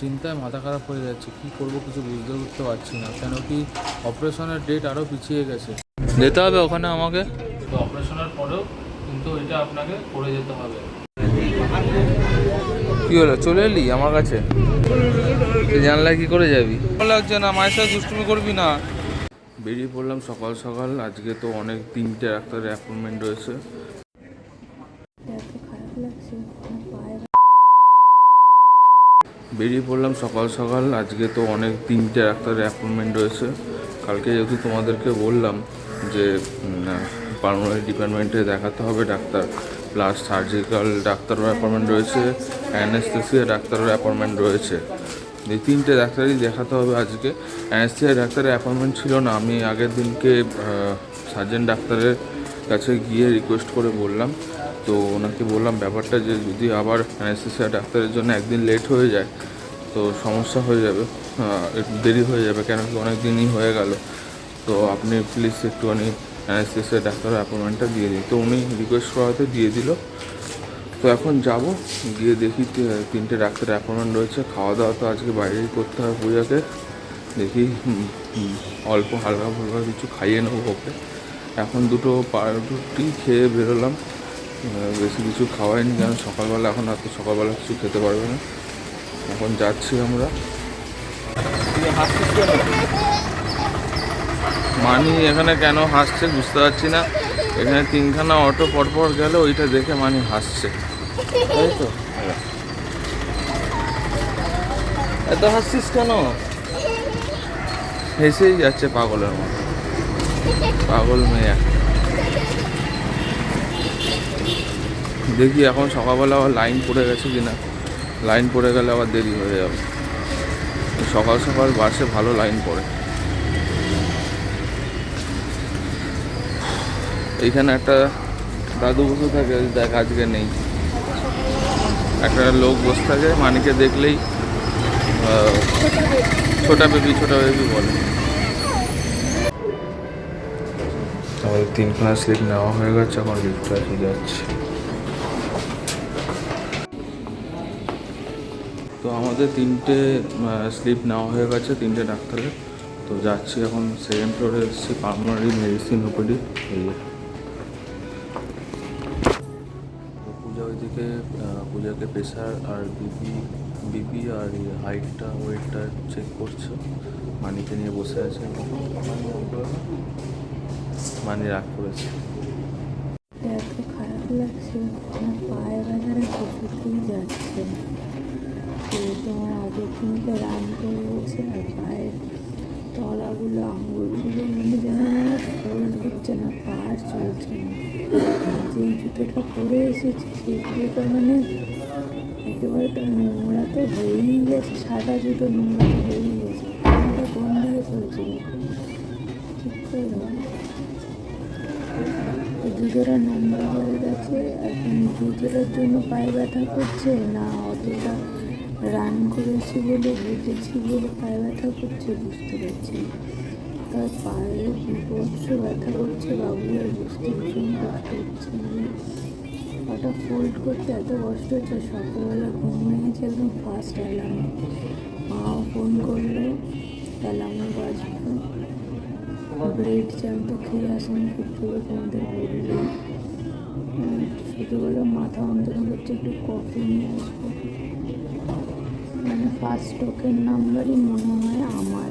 চিন্তায় মাথা খারাপ হয়ে যাচ্ছে। কি করব কিছু বুঝতে উঠতে পারছি না। কেন কি অপারেশনের ডেট আরও পিছিয়ে গেছে। যেতে হবে ওখানে আমাকে। তো অপারেশনের পরেও কিন্তু এটা আপনাকে করে যেতে হবে। কি হলো? চলে এলি আমার কাছে? জানলা কি করে যাবি? ভালো লাগছে না মায়ের সাথে দুষ্টুমি করবি না? বেরিয়ে পড়লাম সকাল সকাল। আজকে তো অনেক তিনটে ডাক্তারের অ্যাপয়েন্টমেন্ট রয়েছে এত খারাপ লাগছে আমার পায়ে বেরিয়ে পড়লাম সকাল সকাল। আজকে তো অনেক তিনটে ডাক্তারের অ্যাপয়েন্টমেন্ট রয়েছে। কালকে যেহেতু তোমাদেরকে বললাম যে পার্মানেন্ট ডিপার্টমেন্টে দেখাতে হবে ডাক্তার। প্লাস সার্জিক্যাল ডাক্তারও অ্যাপয়েন্টমেন্ট রয়েছে অ্যানেস্থেসিয়া ডাক্তারের অ্যাপয়েন্টমেন্ট রয়েছে। এই তিনটে ডাক্তারই দেখাতে হবে আজকে। অ্যানেস্থেসিয়া ডাক্তারের অ্যাপয়েন্টমেন্ট ছিল না। আমি আগের দিনকে সার্জেন ডাক্তারের কাছে গিয়ে রিকোয়েস্ট করে বললাম। তো ওনাকে বললাম ব্যাপারটা যে যদি আবার অ্যানেস্থেসিয়া ডাক্তারের জন্য একদিন লেট হয়ে যায়, তো সমস্যা হয়ে যাবে একটু দেরি হয়ে যাবে কেন কি অনেক দিনই হয়ে গেল। তো আপনি প্লিজ একটুখানি অ্যানেস্থেসিয়া ডাক্তারের অ্যাপয়েন্টমেন্টটা দিয়ে দিন। তো উনি রিকোয়েস্ট করাতে দিয়ে দিল। তো এখন যাব, গিয়ে দেখি তিনটে ডাক্তারের অ্যাপয়েন্টমেন্ট রয়েছে। খাওয়া দাওয়া তো আজকে বাইরেই করতে হবে পূজাকে। দেখি অল্প হালকা ফুলকা কিছু খাইয়ে নেব ওকে। এখন দুটো পাউরুটি খেয়ে বেরোলাম। বেশি কিছু খাওয়াইনি, কারণ সকালবেলা এখন আর তো সকালবেলা কিছু খেতে পারবে না। এখন যাচ্ছি আমরা। মানি এখানে কেন হাসছে বুঝতে পারছি না। এখানে তিনখানা অটো পরপর গেল ওইটা দেখে মানি হাসছে। এত হাসছিস কেন? হেসেই যাচ্ছে পাগলের মতো। পাগল মেয়ে। একটা। দেখি এখন সকালবেলা আবার লাইন পড়ে গেছে কিনা লাইন পড়ে গেলে আবার দেরি হয়ে যাবে। সকাল সকাল বাসে ভালো লাইন পড়ে। এইখানে একটা দাদু বসে থাকে দেখ, আজকে নেই। একটা লোক বসে থাকে, মানিকে দেখলেই ছোটা বেবি ছোটা বেবি বলে। আমাদের তিনখানা স্লিপ নেওয়া হয়ে গেছে, এখন লিফটে এসে যাচ্ছে। আমাদের তিনটে স্লিপ নেওয়া হয়ে গেছে, তিনটে ডাক্তারের। তো যাচ্ছি এখন সেকেন্ড ফ্লোরে এসেছি পার্মানারি মেডিসিন ওপিডি এই পূজা ওইদিকে পূজাকে প্রেশার আর বিপি বিপি আর হাইটটা ওয়েটটা চেক করছে। মানিকে নিয়ে বসে আছে। মানি রাগ করেছে। খারাপ লাগছে পায়ে যাচ্ছে তো আগের দিনকে রান করে গেছে আর পায়ের তলাগুলো আঙুলগুলো মানে যেন হচ্ছে না পার চলছে না যেই জুতোটা পরে এসেছি সেই জুতোটা মানে একেবারে তো নোংরা তো হয়েই গেছে সাদা জুতো নোংরা তো হয়েই গেছে পাটা কোন দিকে চলছে ঠিক করে জুতোটা নোংরা হয়ে গেছে এখন জুতোটার জন্য পায়ে ব্যথা করছে না অতটা রান করেছি বলে বুঝেছি বলে পায়ে ব্যথা করছে, বুঝতে পারছি তার পায়ে বিভৎস ব্যথা করছে বাবুর বুঝতে ভীষণ কষ্ট হচ্ছে মানে পাটা ফোল্ড করতে এত কষ্ট হচ্ছে, সকালবেলা ঘুম ভেঙেছে একদম ফার্স্ট অ্যালার্মে মাও ফোন করল অ্যালার্মে বাজলো ব্রেড জ্যাম তো খেয়ে আসেন একটু তোমাদের বলল শুধু বলে মাথা অন্তর করছে, একটু কফি নিয়ে আসব। ফার্স্ট টোকেন নাম্বারই মনে হয় আমার।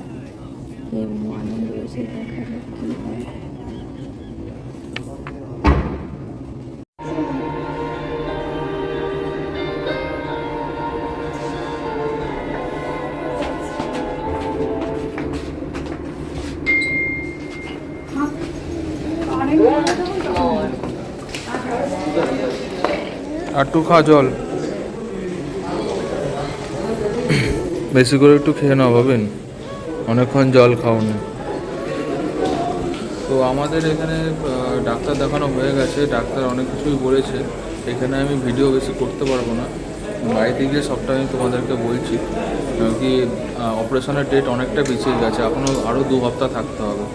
এম ওয়ানে রয়েছে দেখা যাক কী হয়। আর একটু খা জল। বেশি করে একটু খেয়ে নাও ভাবেন। অনেকক্ষণ জল খাওনি। তো আমাদের এখানে ডাক্তার দেখানো হয়ে গেছে, ডাক্তার অনেক কিছুই বলেছে। এখানে আমি ভিডিও বেশি করতে পারব না। বাড়িতে গিয়ে সবটা আমি তোমাদেরকে বলছি। কি অপারেশনের ডেট অনেকটা পিছিয়ে গেছে এখনও আরও দু সপ্তাহ থাকতে হবে।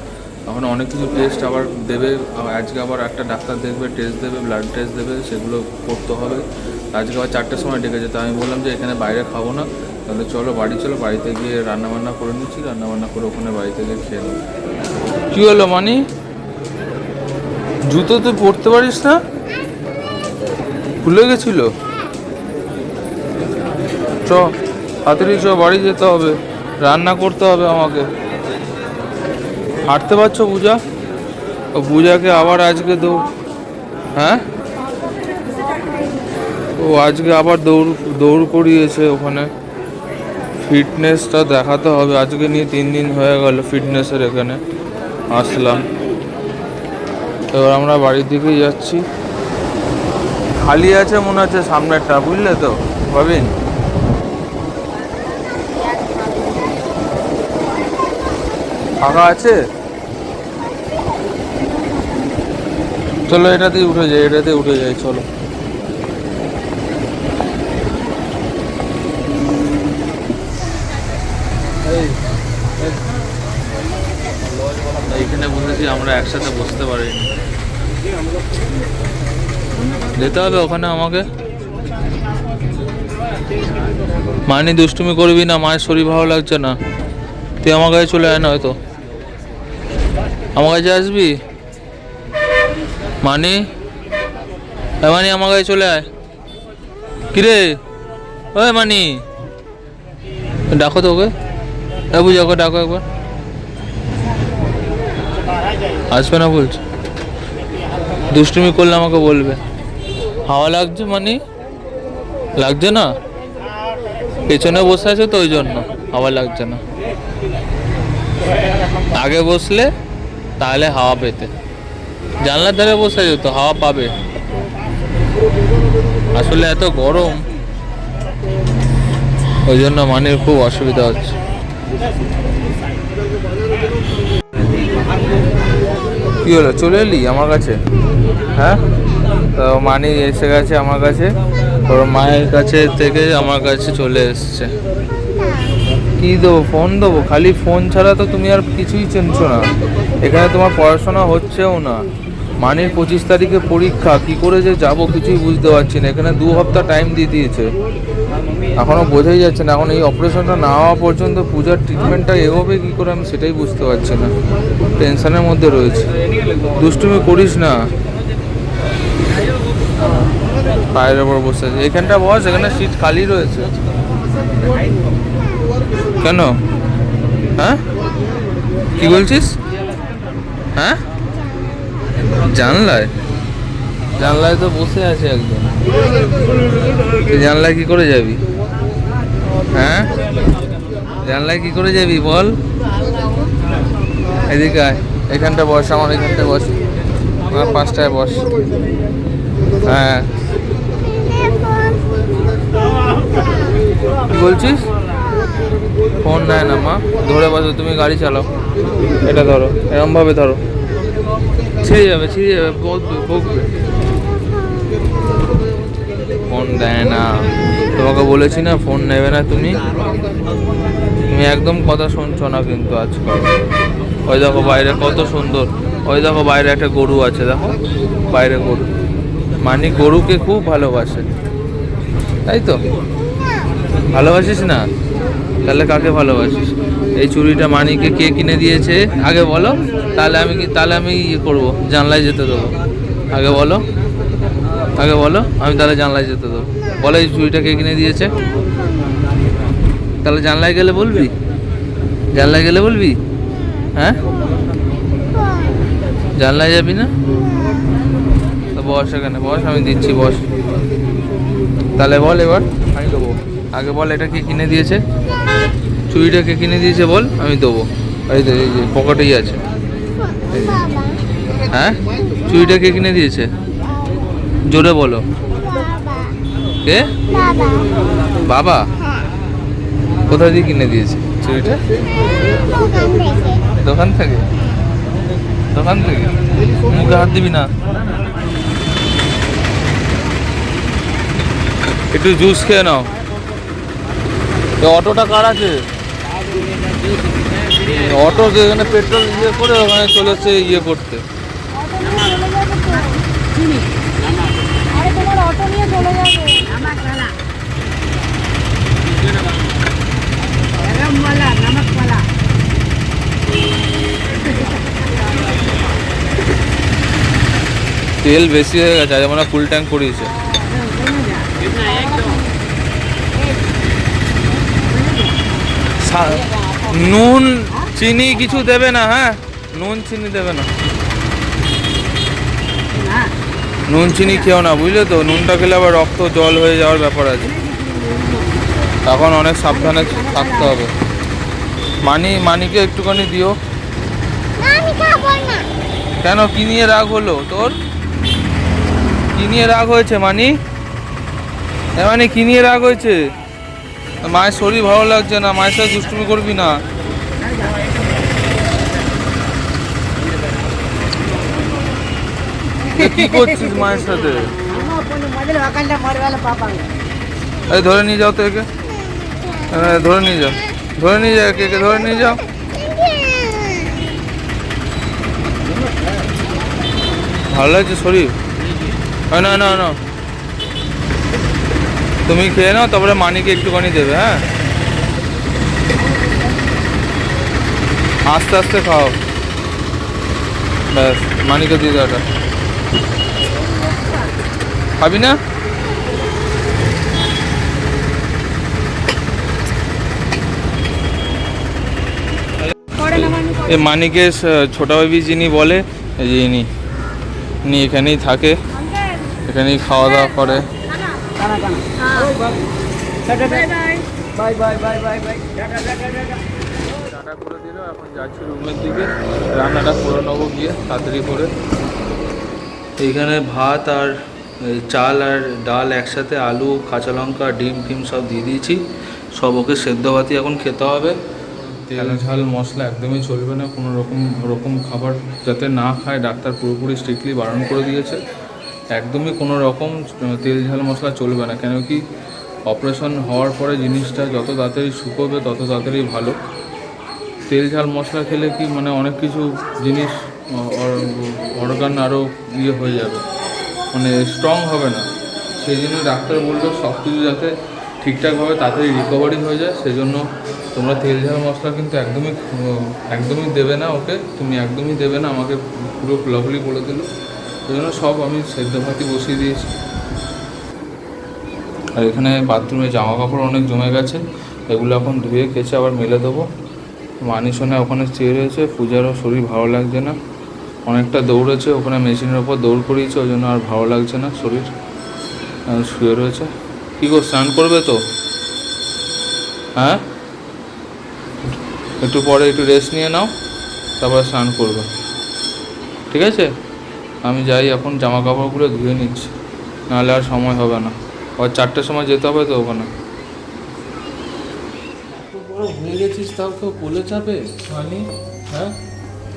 এখন অনেক কিছু টেস্ট আবার দেবে আজকে আবার একটা ডাক্তার দেখবে টেস্ট দেবে ব্লাড টেস্ট দেবে, সেগুলো করতে হবে। আজকে আবার চারটের সময় ডেকেছে, তো আমি বললাম যে এখানে বাইরে খাব না। তাহলে চলো বাড়ি, চলো বাড়িতে গিয়ে রান্না বান্না করে নিচ্ছি রান্না বান্না করে ওখানে বাড়িতে গিয়ে খেয়ে নেব কি হলো মানি? জুতো তুই পরতে পারিস না? খুলে গেছিল? চ, তাড়াতাড়ি চ, বাড়ি যেতে হবে, রান্না করতে হবে আমাকে। হাঁটতে পারছ পূজা? ও পূজাকে আবার আজকে দৌড় হ্যাঁ? ও আজকে আবার দৌড় দৌড় করিয়েছে ওখানে। ফিটনেসটা দেখাতে হবে। আজকে নিয়ে তিন দিন হয়ে গেল ফিটনেসের এখানে। আসলাম। এবার আমরা বাড়ির দিকেই যাচ্ছি। খালি আছে মনে হচ্ছে সামনেরটা, বুঝলে তো? ভাবিন? ফাঁকা আছে? চলো এটাতেই উঠে যাই এটাতেই উঠে যাই, চলো এইখানে বসেছি আমরা একসাথে বসতে পারিনি যেতে হবে ওখানে আমাকে। মানি, দুষ্টুমি করবি না, মায়ের শরীর ভালো লাগছে না। তুই আমার কাছে চলে আয় না হয়তো। আমার কাছে আসবি? মানি? মানি, আমার কাছে চলে আয়। কিরে? ওই মানি। ডাকো তো ওকে বুঝি ওকে, ডাকো একবার। আসবে না বলছে। দুষ্টুমি করলে আমাকে বলবে। হাওয়া লাগছে মানে? লাগছে না? পেছনে বসে আছে তো ওই জন্য হাওয়া লাগছে না। আগে বসলে তাহলে হাওয়া পেতে। জানলার ধারে বসে যেত হাওয়া পাবে। আসলে এত গরম। ওই জন্য মানের খুব অসুবিধা হচ্ছে। কি হলো? চলে এলি আমার কাছে? হ্যাঁ? তো মানি এসে গেছে আমার কাছে। ওর মায়ের কাছে থেকে আমার কাছে চলে এসছে। কি দেবো? ফোন দেবো? খালি ফোন ছাড়া তো তুমি আর কিছুই চেনছো না। এখানে তোমার পড়াশোনা হচ্ছেও না। মানির পঁচিশ তারিখে পরীক্ষা। কি করে যে যাব কিছুই বুঝতে পারছি না। এখানে দু সপ্তাহ টাইম দিয়ে দিয়েছে। এখনও বোঝাই যাচ্ছে না। এখন এই অপারেশনটা না হওয়া পর্যন্ত পূজার ট্রিটমেন্টটা এগোবে কী করে আমি সেটাই বুঝতে পারছি না। টেনশনের মধ্যে রয়েছে। দুষ্টুমি করিস না। পায়ের ওপর বসে আছে। এখানটা বস, এখানে সিট খালি রয়েছে। কেন? হ্যাঁ? কি বলছিস? হ্যাঁ? জানলায়? জানলায় তো বসে আছে তুই জানলায় কি করে যাবি? হ্যাঁ? জানলায় কি করে যাবি বল? এদিকে আয়। এখানটা বস আমার এখানটায় বস। আমার পাঁচটায় বস। হ্যাঁ। কি বলছিস? ফোন নেয় না মা। ধরে বসো তুমি গাড়ি চালাও। এটা ধরো। এরম ভাবে ধরো। ছিঁড়ে যাবে ছিঁড়ে যাবে বকবে বকবে। দেয় না। তোমাকে বলেছি না ফোন নেবে না তুমি। তুমি একদম কথা শুনছো না কিন্তু আজকাল। ওই দেখো বাইরে কত সুন্দর। ওই দেখো বাইরে একটা গরু আছে, দেখো। বাইরে গরু। মানি গরুকে খুব ভালোবাসে। তাই তো? ভালোবাসিস না? তাহলে কাকে ভালোবাসিস? এই চুড়িটা মানিকে কে কিনে দিয়েছে? আগে বলো। তাহলে আমি তাহলে আমি ইয়ে করব, জানলায় যেতে দেবো। আগে বলো। আগে বলো, আমি তাহলে জানলায় যেতে দেবো। বলে এই চুড়িটা কে কিনে দিয়েছে। তাহলে জানলায় গেলে বলবি? জানলায় গেলে বলবি? হ্যাঁ? জানলায় যাবি না? তো বস এখানে, বস, আমি দিচ্ছি, বস। তাহলে বল এবার, আমি দেবো। আগে বল এটা কে কিনে দিয়েছে। চুড়িটা কে কিনে দিয়েছে বল, আমি দেবো। এই তো এই যে, পকেটেই আছে। হ্যাঁ? চুড়িটা কে কিনে দিয়েছে? জোরে বলো। কে? বাবা। কোথা দিয়ে কিনে দিয়েছে চুড়িটা? দোকান থেকে? দোকান থেকে? মুখে হাত দিবি না। একটু জুস খেয়ে নাও। অটোটা কার আছে? অটো এখানে পেট্রোল ইয়ে করে ওখানে চলেছে ইয়ে করতে। চলে যাবে। আমার খেলা তেল বেশি হয়ে গেছে, আজ আমরা ফুল ট্যাঙ্ক করিয়েছি নুন, চিনি কিছু দেবে না হ্যাঁ? নুন, চিনি দেবে না। নুন চিনি খেও না বুঝলে তো? নুনটা খেলে আবার রক্ত জল হয়ে যাওয়ার ব্যাপার আছে। এখন অনেক সাবধানে থাকতে হবে। মানি মানিকে একটুখানি দিও। কেন? কি নিয়ে রাগ হলো তোর? কি নিয়ে রাগ হয়েছে মানি? মানে কি নিয়ে রাগ হয়েছে? মায়ের শরীর ভালো লাগছে না মায়ের সাথে দুষ্টুমি করবি না। কি করছিস মায়ের সাথে? এই ধরে নিয়ে যাও তো একে। ধরে নিয়ে যাও। ধরে নিয়ে যাও একে ধরে নিয়ে যাও। ভালো লাগছে শরীর? না না না। তুমি খেয়ে নাও, তারপরে মানিকে একটুখানি দেবে হ্যাঁ? আস্তে আস্তে খাও। ব্যাস, মানিকে দিয়ে দাও খাবি না? এ মানিকে ছোটা বেবি যিনি বলে যিনি নি এখানেই থাকে, এখানেই খাওয়া দাওয়া করে। রান্না করে এখন রুমের দিকে। রান্নাটা করে নেব গিয়ে, তাড়াতাড়ি করে। এইখানে ভাত আর চাল আর ডাল একসাথে, আলু, কাঁচা লঙ্কা, ডিম, ফিম সব দিয়ে দিয়েছি। সব ওকে সেদ্ধ ভাতি এখন খেতে হবে। তেল, ঝাল, মশলা একদমই চলবে না। কোনো রকম রকম খাবার যাতে না খায়, ডাক্তার পুরোপুরি স্ট্রিক্টলি বারণ করে দিয়েছে। একদমই কোনো রকম তেল, ঝাল, মশলা চলবে না। কেন কি অপারেশন হওয়ার পরে জিনিসটা যত তাড়াতাড়ি শুকোবে, তত তাড়াতাড়ি ভালো। তেল, ঝাল, মশলা খেলে কি মানে অনেক কিছু জিনিস অর্গান আরও ইয়ে হয়ে যাবে। মানে স্ট্রং হবে না। সেই জন্য ডাক্তার বলল, সব কিছু যাতে ঠিকঠাকভাবে তাড়াতাড়ি রিকভারি হয়ে যায়, সেই জন্য তোমরা তেল ঝাল মশলা কিন্তু একদমই একদমই দেবে না ওকে, তুমি একদমই দেবে না, আমাকে পুরো লাভলি বলে দিল। সেই জন্য সব আমি সেদ্ধ ভাতি বসিয়ে দিয়েছি। আর এখানে বাথরুমে জামা কাপড় অনেক জমে গেছে, এগুলো এখন ধুয়ে কেচে আবার মেলে দেবো। মানি সোনা ওখানে চেয়ে রয়েছে, পূজারও শরীর ভালো লাগছে না। অনেকটা দৌড়েছে, ওখানে মেশিনের ওপর দৌড় করিয়েছে, ওই জন্য আর ভালো লাগছে না শরীর। শুয়ে রয়েছে। কী কর স্নান করবে তো? হ্যাঁ? একটু পরে একটু রেস্ট নিয়ে নাও, তারপর স্নান করবে। ঠিক আছে? আমি যাই, এখন জামা কাপড়গুলো ধুয়ে নিচ্ছি। নাহলে আর সময় হবে না। আর চারটের সময় যেতে হবে তো ওখানে। হয়ে গেছিস, তাও কেউ কোলে চাপে? হ্যাঁ?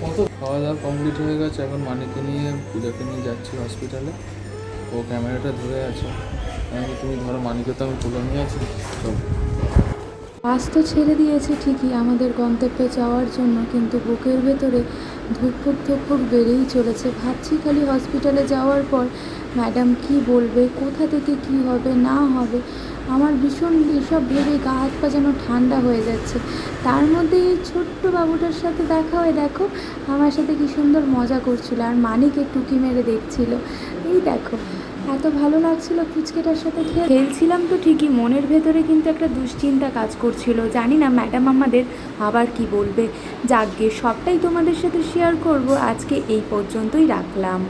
কত খাওয়া দাওয়া কমপ্লিট হয়ে গেছে? এখন মানিকে নিয়ে, পূজাকে নিয়ে যাচ্ছি হসপিটালে ও ক্যামেরাটা ধরে আছে। তুমি ধরো মানিকে তো আমি তুলে নিয়ে আছি। চল। বাস তো ছেড়ে দিয়েছে ঠিকই, আমাদের গন্তব্যে যাওয়ার জন্য, কিন্তু বুকের ভেতরে ধুকপুক ধুকপুক বেড়েই চলেছে। ভাবছি খালি হসপিটালে যাওয়ার পর ম্যাডাম কি বলবে, কোথা থেকে কি হবে, না হবে আমার ভীষণ এসব ভেবে গা হাত পা যেন ঠান্ডা হয়ে যাচ্ছে। তার মধ্যে এই ছোট্ট বাবুটার সাথে দেখা হয়, দেখো, আমার সাথে কি সুন্দর মজা করছিল আর মানিকে টুকি মেরে দেখছিল। এই দেখো, এত ভালো লাগছিল ফুচকেটার সাথে খেয়ে। খেলছিলাম তো ঠিকই, মনের ভেতরে কিন্তু একটা দুশ্চিন্তা কাজ করছিল। জানি না, ম্যাডাম আমাদের আবার কি বলবে। যাকগে সবটাই তোমাদের সাথে শেয়ার করব। আজকে এই পর্যন্তই রাখলাম।